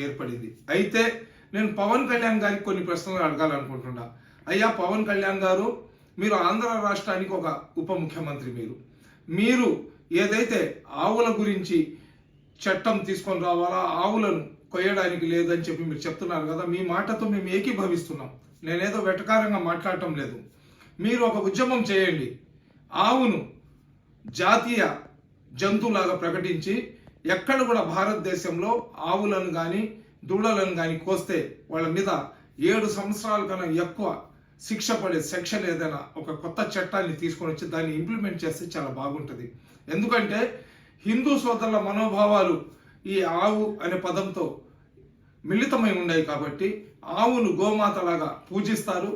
ఏర్పడింది. అయితే నేను పవన్ కళ్యాణ్ గారికి కొన్ని ప్రశ్నలు అడగాలనుకుంటున్నా. అయ్యా పవన్ కళ్యాణ్ గారు మీరు ఆంధ్ర రాష్ట్రానికి ఒక ఉప ముఖ్యమంత్రి మీరు. మీరు ఏదైతే ఆవుల గురించి చట్టం తీసుకొని రావాలా ఆవులను కొయ్యడానికి లేదని చెప్పి మీరు చెప్తున్నారు కదా మీ మాటతో మేము ఏకీభవిస్తున్నాం. నేనేదో వెటకారంగా మాట్లాడటం లేదు. మీరు ఒక ఉద్యమం చేయండి. ఆవును జాతీయ జంతువులాగా ప్రకటించి ఎక్కడ కూడా భారతదేశంలో ఆవులను కానీ దూడలను కానీ కోస్తే వాళ్ళ మీద ఏడు సంవత్సరాల కన్నా ఎక్కువ శిక్ష పడే సెక్షన్ ఏదైనా ఒక కొత్త చట్టాన్ని తీసుకొని వచ్చి దాన్ని ఇంప్లిమెంట్ చేస్తే చాలా బాగుంటుంది. ఎందుకంటే హిందూ సోదరుల మనోభావాలు ఈ ఆవు అనే పదంతో మిళితమై ఉన్నాయి కాబట్టి ఆవును గోమాతలాగా పూజిస్తారు.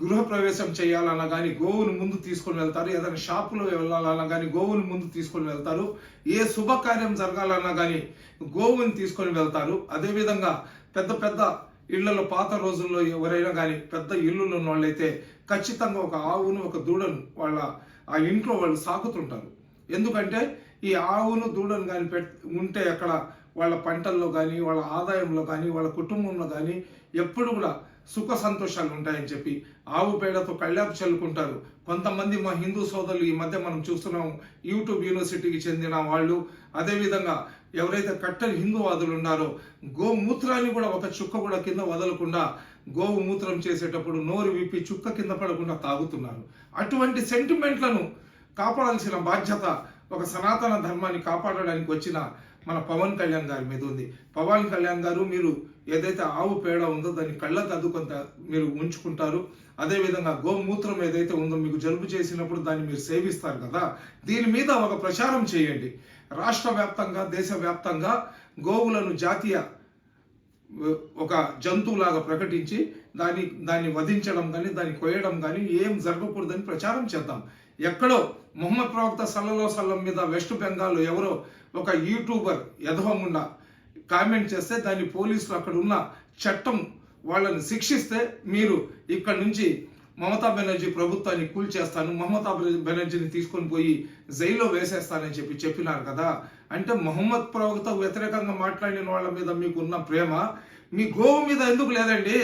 గృహప్రవేశం చేయాలన్నా కానీ గోవును ముందు తీసుకొని వెళ్తారు. ఏదైనా షాపులో వెళ్ళాలన్నా కానీ గోవును ముందు తీసుకొని వెళ్తారు. ఏ శుభకార్యం జరగాలన్నా కానీ గోవుని తీసుకొని వెళ్తారు. అదేవిధంగా పెద్ద పెద్ద ఇళ్ళలో పాత రోజుల్లో ఎవరైనా కానీ పెద్ద ఇల్లులు ఉన్న వాళ్ళైతే ఖచ్చితంగా ఒక ఆవును ఒక దూడను వాళ్ళ ఆ ఇంట్లో వాళ్ళు సాకుతుంటారు. ఎందుకంటే ఈ ఆవును దూడను కానీ పెట్ ఉంటే అక్కడ వాళ్ళ పంటల్లో కానీ వాళ్ళ ఆదాయంలో కానీ వాళ్ళ కుటుంబంలో కానీ ఎప్పుడు కూడా సుఖ సంతోషాలు ఉంటాయని చెప్పి ఆవు పేడతో కళ్యాపు చల్లుకుంటారు. కొంతమంది మా హిందూ సోదరులు ఈ మధ్య మనం చూస్తున్నాం యూట్యూబ్ యూనివర్సిటీకి చెందిన వాళ్ళు. అదేవిధంగా ఎవరైతే కట్టని హిందూవాదులు ఉన్నారో గోమూత్రాన్ని కూడా ఒక చుక్క కూడా కింద వదలకుండా గోమూత్రం చేసేటప్పుడు నోరు విప్పి చుక్క కింద పడకుండా తాగుతున్నారు. అటువంటి సెంటిమెంట్లను కాపాడాల్సిన బాధ్యత ఒక సనాతన ధర్మాన్ని కాపాడడానికి వచ్చిన మన పవన్ కళ్యాణ్ గారి మీద ఉంది. పవన్ కళ్యాణ్ గారు మీరు ఏదైతే ఆవు పేడ ఉందో దాన్ని కళ్ళకు అద్దుకొంత మీరు ఉంచుకుంటారు. అదేవిధంగా గోమూత్రం ఏదైతే ఉందో మీకు జలుబు చేసినప్పుడు దాన్ని మీరు సేవిస్తారు కదా. దీని మీద ఒక ప్రచారం చేయండి. రాష్ట్ర వ్యాప్తంగా దేశ వ్యాప్తంగా గోవులను జాతీయ ఒక జంతువులాగా ప్రకటించి దాన్ని దాన్ని వధించడం కానీ దాన్ని కొయ్యడం కానీ ఏం జరగకూడదని ప్రచారం చేద్దాం. ఎక్కడో మొహమ్మద్ ప్రవక్త సల్లలో సల్లం మీద వెస్ట్ బెంగాల్ ఎవరో ఒక యూట్యూబర్ యధవముండా కామెంట్ చేస్తే దాన్ని పోలీసులు అక్కడ ఉన్న చట్టం వాళ్ళని శిక్షిస్తే మీరు ఇక్కడ నుంచి మమతా బెనర్జీ ప్రభుత్వాన్ని కూల్చేస్తాను మమతా బెనర్జీని తీసుకొని పోయి జైల్లో వేసేస్తానని చెప్పి చెప్పినారు కదా. అంటే మహమ్మద్ ప్రవక్త వ్యతిరేకంగా మాట్లాడిన వాళ్ళ మీద మీకు ఉన్న ప్రేమ మీ గోవు మీద ఎందుకు లేదండి?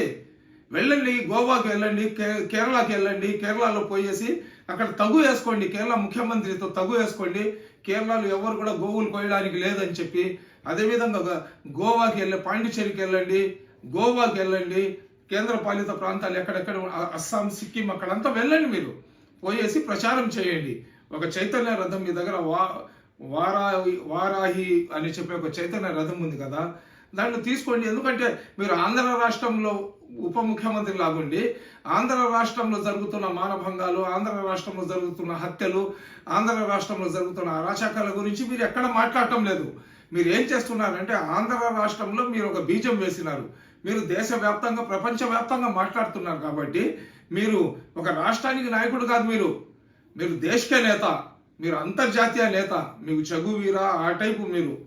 వెళ్ళండి గోవాకి వెళ్ళండి కే- కేరళకి వెళ్ళండి కేరళలో పోయేసి అక్కడ తగు వేసుకోండి కేరళ ముఖ్యమంత్రితో తగు వేసుకోండి కేరళలో ఎవరు కూడా గోవులు కోయడానికి లేదని చెప్పి అదేవిధంగా గోవాకి వెళ్ళి పాండిచ్చేరికి వెళ్ళండి గోవాకి వెళ్ళండి కేంద్ర పాలిత ప్రాంతాలు ఎక్కడెక్కడ అస్సాం సిక్కిం అక్కడంతా వెళ్ళండి మీరు. పోయేసి ప్రచారం చేయండి. ఒక చైతన్య రథం మీ దగ్గర వా వారాహి వారాహి అని చెప్పి ఒక చైతన్య రథం ఉంది కదా దాన్ని తీసుకోండి. ఎందుకంటే మీరు ఆంధ్ర రాష్ట్రంలో ఉప ముఖ్యమంత్రి లాగుండి ఆంధ్ర రాష్ట్రంలో జరుగుతున్న మానభంగాలు ఆంధ్ర రాష్ట్రంలో జరుగుతున్న హత్యలు ఆంధ్ర రాష్ట్రంలో జరుగుతున్న అరాచకాల గురించి మీరు ఎక్కడ మాట్లాడటం లేదు. మీరు ఏం చేస్తున్నారంటే ఆంధ్ర రాష్ట్రంలో మీరు ఒక బీజం వేసినారు. మీరు దేశవ్యాప్తంగా ప్రపంచవ్యాప్తంగా మాట్లాడుతున్నారు కాబట్టి మీరు ఒక రాష్ట్రానికి నాయకుడు కాదు మీరు. మీరు దేశకే నేత మీరు అంతర్జాతీయ నేత మీకు చగువీరా ఆ టైపు మీరు.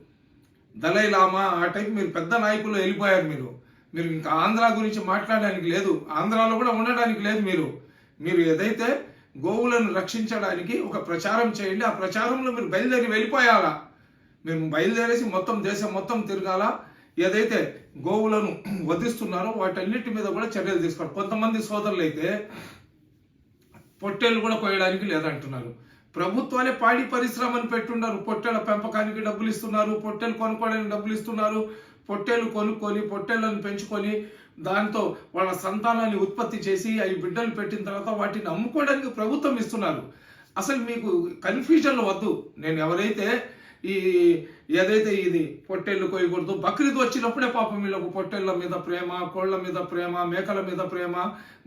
దలై లామా ఆ టైప్ మీరు పెద్ద నాయకులు వెళ్ళిపోయారు మీరు. మీరు ఇంకా ఆంధ్ర గురించి మాట్లాడడానికి లేదు. ఆంధ్రాలో కూడా ఉండడానికి లేదు మీరు. మీరు ఏదైతే గోవులను రక్షించడానికి ఒక ప్రచారం చేయండి ఆ ప్రచారంలో మీరు బయలుదేరి వెళ్ళిపోయాలా? మేము బయలుదేరేసి మొత్తం దేశం మొత్తం తిరగాల? ఏదైతే గోవులను వధిస్తున్నారో వాటన్నిటి మీద కూడా చర్యలు తీసుకోవాలి. కొంతమంది సోదరులు అయితే పొట్టేలు కూడా కోయడానికి లేదంటున్నారు. ప్రభుత్వాలే పాడి పరిశ్రమను పెట్టున్నారు. పొట్టెల పెంపకానికి డబ్బులు ఇస్తున్నారు. పొట్టెలు కొనుక్కోవడానికి డబ్బులు ఇస్తున్నారు. పొట్టేలు కొనుక్కొని పొట్టేళ్ళను పెంచుకొని దాంతో వాళ్ళ సంతానాన్ని ఉత్పత్తి చేసి అవి బిడ్డలు పెట్టిన తర్వాత వాటిని అమ్ముకోవడానికి ప్రభుత్వం ఇస్తున్నారు. అసలు మీకు కన్ఫ్యూజన్లు వద్దు. నేను ఎవరైతే ఈ ఏదైతే ఇది పొట్టేళ్ళు కోయకూడదు బక్రీద్ వచ్చినప్పుడే పాపం వీళ్ళకు పొట్టేళ్ళ మీద ప్రేమ కోళ్ళ మీద ప్రేమ మేకల మీద ప్రేమ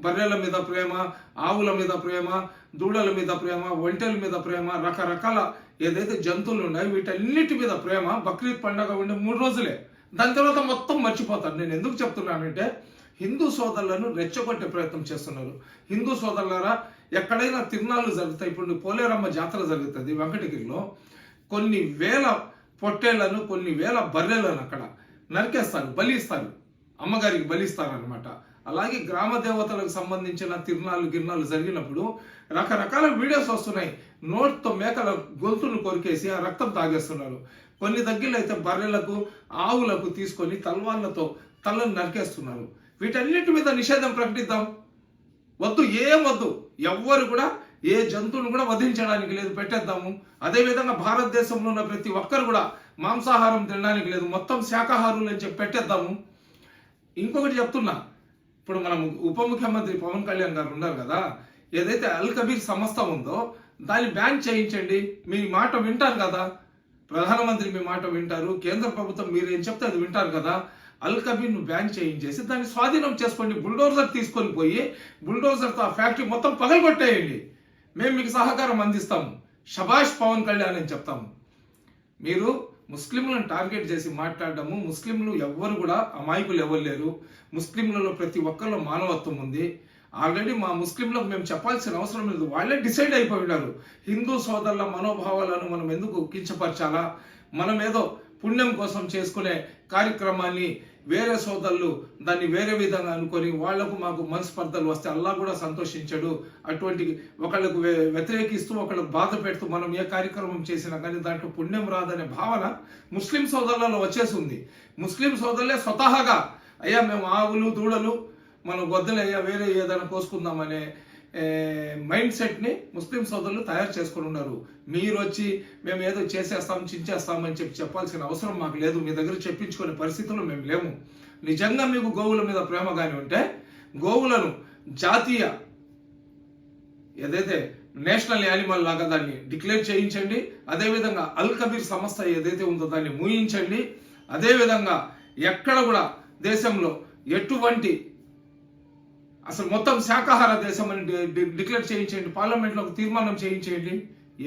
బర్రెల మీద ప్రేమ ఆవుల మీద ప్రేమ దూడల మీద ప్రేమ ఒంటెల మీద ప్రేమ రకరకాల ఏదైతే జంతువులు ఉన్నాయో వీటన్నిటి మీద ప్రేమ బక్రీద్ పండగ ఉండే మూడు రోజులే. దాని తర్వాత మొత్తం మర్చిపోతారు. నేను ఎందుకు చెప్తున్నానంటే హిందూ సోదరులను రెచ్చగొట్టే ప్రయత్నం చేస్తున్నారు. హిందూ సోదరులారా ఎక్కడైనా తిరునాళ్ళు జరుగుతాయి. ఇప్పుడు పోలేరమ్మ జాతర జరుగుతుంది వెంకటగిరిలో. కొన్ని వేల పొట్టేళ్ళను కొన్ని వేల బర్రెలను అక్కడ నరికేస్తారు బలిస్తారు. అమ్మగారికి బలిస్తారు అనమాట అలాగే గ్రామ దేవతలకు సంబంధించిన తిరునాళ్ళు గిర్నాలు జరిగినప్పుడు రకరకాల వీడియోస్ వస్తున్నాయి. నోట్తో మేకల గొంతును కొరికేసి ఆ రక్తం తాగేస్తున్నారు. కొన్ని దగ్గరలో అయితే బర్రెలకు ఆవులకు తీసుకొని తల్వాళ్ళతో తలను నరికేస్తున్నారు. వీటన్నిటి మీద నిషేధం ప్రకటిద్దాం. వద్దు ఏం వద్దు. ఎవ్వరు కూడా ఏ జంతువును కూడా వధించడానికి లేదు పెట్టేద్దాము. అదేవిధంగా భారతదేశంలో ఉన్న ప్రతి ఒక్కరు కూడా మాంసాహారం తినడానికి లేదు. మొత్తం శాకాహారులు అని చెప్పి పెట్టేద్దాము. ఇంకొకటి చెప్తున్నా. ఇప్పుడు మనం ఉప ముఖ్యమంత్రి పవన్ కళ్యాణ్ గారు ఉన్నారు కదా ఏదైతే అల్ కబీర్ సంస్థ ఉందో దాన్ని బ్యాన్ చేయించండి. మీ మాట వింటారు కదా. ప్రధానమంత్రి మీ మాట వింటారు. కేంద్ర ప్రభుత్వం మీరు ఏం చెప్తే అది వింటారు కదా. అల్ కబీర్ను బ్యాన్ చేయించేసి దాన్ని స్వాధీనం చేసుకోండి. బుల్డోజర్ తీసుకొని పోయి బుల్డోజర్తో ఆ ఫ్యాక్టరీ మొత్తం పగలగొట్టేయండి. మేము మీకు సహకారం అందిస్తాము. షబాష్ పవన్ కళ్యాణ్ అని చెప్తాము. మీరు ముస్లింలను టార్గెట్ చేసి మాట్లాడడము ముస్లింలు ఎవ్వరు కూడా అమాయకులు ఎవరు లేరు. ముస్లింలలో ప్రతి ఒక్కరిలో మానవత్వం ఉంది. ఆల్రెడీ మా ముస్లింలకు మేము చెప్పాల్సిన అవసరం లేదు. వాళ్ళే డిసైడ్ అయిపోయినారు హిందూ సోదరుల మనోభావాలను మనం ఎందుకు కించపరచాలా? మనం ఏదో పుణ్యం కోసం చేసుకునే కార్యక్రమాన్ని వేరే సోదరులు దాన్ని వేరే విధంగా అనుకొని వాళ్ళకు మాకు మనస్పర్ధలు వస్తే అల్లా కూడా సంతోషించడు. అటువంటి ఒకళ్ళకు వ్యతిరేకిస్తూ ఒకళ్ళకు బాధ పెడుతూ మనం ఏ కార్యక్రమం చేసినా కానీ దాంట్లో పుణ్యం రాదనే భావన ముస్లిం సోదరులలో వచ్చేసింది. ముస్లిం సోదరులే స్వతహాగా అయ్యా మేము ఆవులు దూడలు మనం గొద్దలు అయ్యా వేరే ఏదైనా కోసుకుందామనే మైండ్ సెట్ని ముస్లిం సోదరులు తయారు చేసుకుని ఉన్నారు. మీరు వచ్చి మేము ఏదో చేసేస్తాం చించేస్తామని చెప్పి చెప్పాల్సిన అవసరం మాకు లేదు. మీ దగ్గర చెప్పించుకునే పరిస్థితుల్లో మేము లేము. నిజంగా మీకు గోవుల మీద ప్రేమ కానీ ఉంటే గోవులను జాతీయ ఏదైతే నేషనల్ యానిమల్ లాగా దాన్ని డిక్లేర్ చేయించండి అదేవిధంగా అల్ కబీర్ సంస్థ ఏదైతే ఉందో దాన్ని మూయించండి అదేవిధంగా ఎక్కడ కూడా దేశంలో ఎటువంటి అసలు మొత్తం శాకాహార దేశం అని డిక్లేర్ చేయించండి పార్లమెంట్లో ఒక తీర్మానం చేయించేయండి.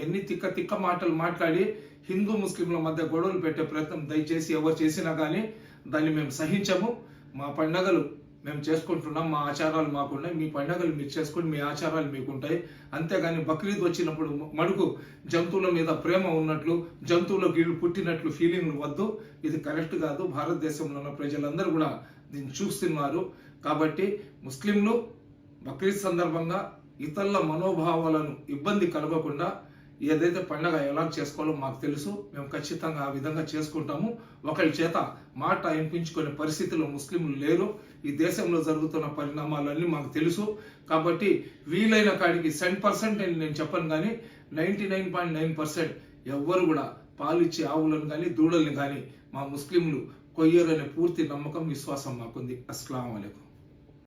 ఎన్ని తిక్క తిక్క మాటలు మాట్లాడి హిందూ ముస్లింల మధ్య గొడవలు పెట్టే ప్రయత్నం దయచేసి ఎవరు చేసినా కానీ దాన్ని మేము సహించము. మా పండగలు మేము చేసుకుంటున్నాం మా ఆచారాలు మాకున్నాయి మీ పండగలు మీరు చేసుకుని మీ ఆచారాలు మీకు ఉంటాయి అంతేగాని బక్రీద్ వచ్చినప్పుడు మడుకు జంతువుల మీద ప్రేమ ఉన్నట్లు జంతువులకు వీళ్ళు పుట్టినట్లు ఫీలింగ్లు వద్దు. ఇది కరెక్ట్ కాదు. భారతదేశంలో ఉన్న ప్రజలందరూ కూడా దీన్ని చూస్తున్నారు. కాబట్టి ముస్లింలు బక్రీద్ సందర్భంగా ఇతరుల మనోభావాలను ఇబ్బంది కలగకుండా ఏదైతే పండగ ఎలా చేసుకోవాలో మాకు తెలుసు. మేము ఖచ్చితంగా ఆ విధంగా చేసుకుంటాము. ఒకరి చేత మాట వినిపించుకునే పరిస్థితిలో ముస్లింలు లేరు. ఈ దేశంలో జరుగుతున్న పరిణామాలన్నీ మాకు తెలుసు. కాబట్టి వీలైన కాడికి సెవెన్ పర్సెంట్ అని నేను చెప్పను కానీ ninety nine point nine percent ఎవ్వరు కూడా పాలిచ్చే ఆవులను కానీ దూడల్ని కానీ మా ముస్లింలు కొయ్యరనే పూర్తి నమ్మకం విశ్వాసం మాకుంది. అస్సలం అయికం